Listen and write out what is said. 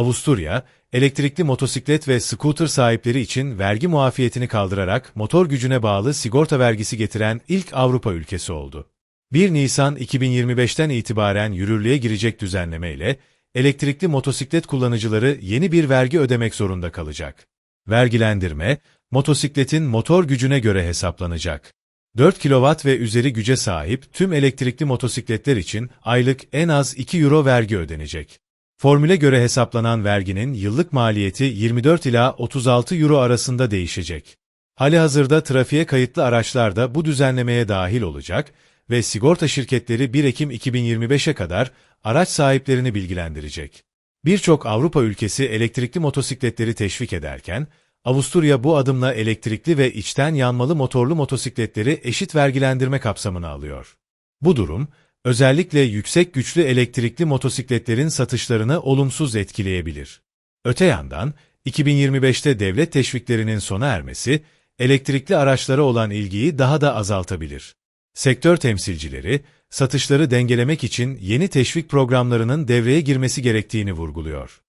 Avusturya, elektrikli motosiklet ve scooter sahipleri için vergi muafiyetini kaldırarak motor gücüne bağlı sigorta vergisi getiren ilk Avrupa ülkesi oldu. 1 Nisan 2025'ten itibaren yürürlüğe girecek düzenleme ile elektrikli motosiklet kullanıcıları yeni bir vergi ödemek zorunda kalacak. Vergilendirme, motosikletin motor gücüne göre hesaplanacak. 4 kW ve üzeri güce sahip tüm elektrikli motosikletler için aylık en az 2 euro vergi ödenecek. Formüle göre hesaplanan verginin yıllık maliyeti 24 ila 36 euro arasında değişecek. Halihazırda trafiğe kayıtlı araçlar da bu düzenlemeye dahil olacak ve sigorta şirketleri 1 Ekim 2025'e kadar araç sahiplerini bilgilendirecek. Birçok Avrupa ülkesi elektrikli motosikletleri teşvik ederken, Avusturya bu adımla elektrikli ve içten yanmalı motorlu motosikletleri eşit vergilendirme kapsamına alıyor. Bu durum, özellikle yüksek güçlü elektrikli motosikletlerin satışlarını olumsuz etkileyebilir. Öte yandan, 2025'te devlet teşviklerinin sona ermesi, elektrikli araçlara olan ilgiyi daha da azaltabilir. Sektör temsilcileri, satışları dengelemek için yeni teşvik programlarının devreye girmesi gerektiğini vurguluyor.